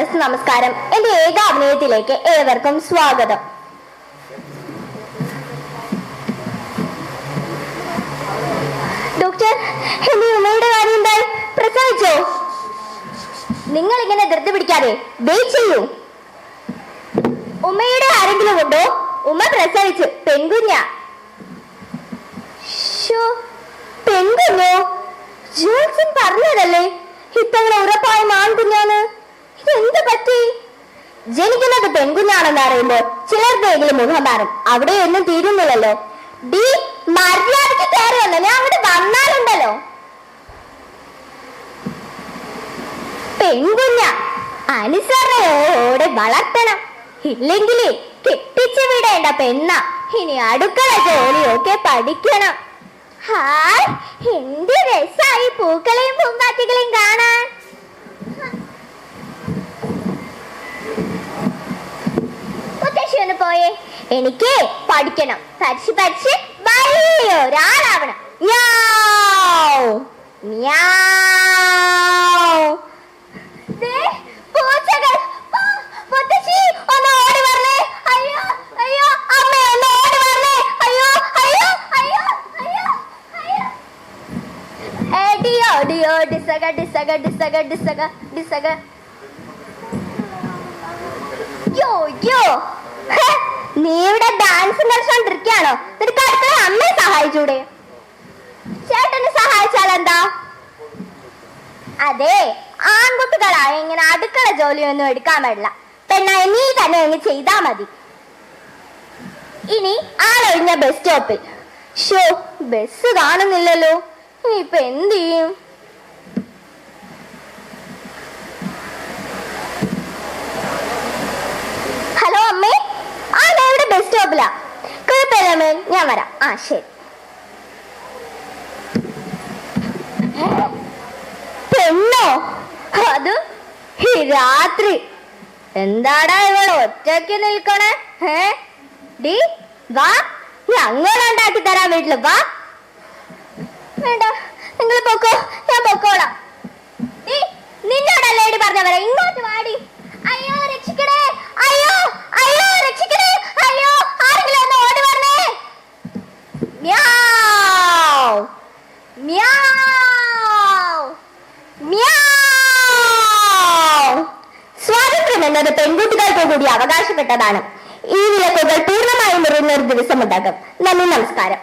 മനസ്സ് നമസ്കാരം. എന്റെ ഏക അഭിനയത്തിലേക്ക് ഏവർക്കും സ്വാഗതം. നിങ്ങൾ ഇങ്ങനെ ധൃതി പിടിക്കാതെ വെയിറ്റ് ചെയ്യൂ. ഉമ്മയുടെ ആരെങ്കിലും ഉണ്ടോ? ഉമ്മ പ്രസവിച്ച് പെൺകുഞ്ഞ. പെൺകുഞ്ഞോ? ജോൺസൺ പറഞ്ഞതല്ലേ? ഇത്തവണ ഉറപ്പായും ആൺകുഞ്ഞാണ് ജനിക്കുന്നത് പെൺകുഞ്ഞാണെന്ന് അറിയുമ്പോൾ മുഖം മാറും. അവിടെ ഒന്നും തീരുന്നില്ലല്ലോ. ഡി മര്യാദയ്ക്ക് കയറി വന്നോ? ഞാൻ അവിടെ വന്നാലുണ്ടല്ലോ. പെൺകുഞ്ഞ അനുസരണയോടെ വളർത്തണം. ഇല്ലെങ്കിൽ കെട്ടിച്ചു വിടേണ്ട പെണ്ണ ഇനി അടുക്കള ജോലിയൊക്കെ പഠിക്കണം. ഹായ് എന്ത് രസായി പൂക്കളെയും പൂങ്കാറ്റുകളെയും കാണാൻ മുത്തശ്ശി ഒന്ന് പോയേ എനിക്ക് പഠിക്കണം പഠിച്ച് പഠിച്ച് വലിയ ഒരാളാവണം മ്യാവ്. മ്യാവ്. ദേ, പൂച്ചകൾ. മുത്തശ്ശി, ഒന്ന് ഓടി വരണേ. അയ്യോ, അയ്യോ, അമ്മേ, ഒന്ന് ഓടി വരണേ. അയ്യോ, അയ്യോ, അയ്യോ, അയ്യോ, അയ്യോ. എടിയോ, ഡിയോ, ഡിസക, ഡിസക, ഡിസക, ഡിസക, ഡിസക. നീ ഇവിടെ ഡാൻസ് കളിച്ചോണ്ടിരിക്കാണോ നിനക്ക് അടുത്ത അമ്മയെ സഹായിച്ചൂടെ? ചേട്ടനെ സഹായിച്ചാൽ എന്താ? അതെ ആൺകുട്ടികളായ ഇങ്ങനെ അടുക്കള ജോലിയൊന്നും എടുക്കാൻ പാടില്ല. പെണ്ണായി നീ തന്നെ അങ്ങ് ചെയ്താ മതി. ഇനി ആളൊഴിഞ്ഞ ബസ് സ്റ്റോപ്പിൽ ഷോ ബസ് കാണുന്നില്ലല്ലോ. ഇനിയിപ്പൊ എന്ത് ചെയ്യും ഹലോ അമ്മേ ആ ഞാൻ ഇവിടെ ബസ് സ്റ്റോപ്പിലാ അമ്മേ ഞാൻ വരാം. ആ ശരി. പെണ്ണോ? അത് രാത്രി. എന്താടാ ഇവൾ ഒറ്റയ്ക്ക് നിൽക്കണേ? ഏ? ഡി വാ. ഞങ്ങൾ ഉണ്ടാക്കി തരാൻ വീട്ടിൽ വാ. വേണ്ട നിങ്ങൾ പൊക്കോ ഞാൻ പൊക്കോളാം ഡി, നിന്നോടല്ലേ ഇടി പറഞ്ഞവരെ ഇങ്ങോട്ട് വാടി അയ്യോ രക്ഷിക്കണേ അയ്യോ അയ്യോ രക്ഷിക്കണേ അയ്യോ ആരെങ്കിലും ഒന്ന് ഓടി വരണേ മ്യാവ് മ്യാവ് മ്യാവ് സ്വാതന്ത്ര്യം എന്നത് പെൺകുട്ടികൾക്ക് കൂടി അവകാശപ്പെട്ടതാണ്. ഈ വിലക്കുകൾ പൂർണമായും ഒരു ദിവസമുണ്ടാകും നന്ദി നമസ്കാരം.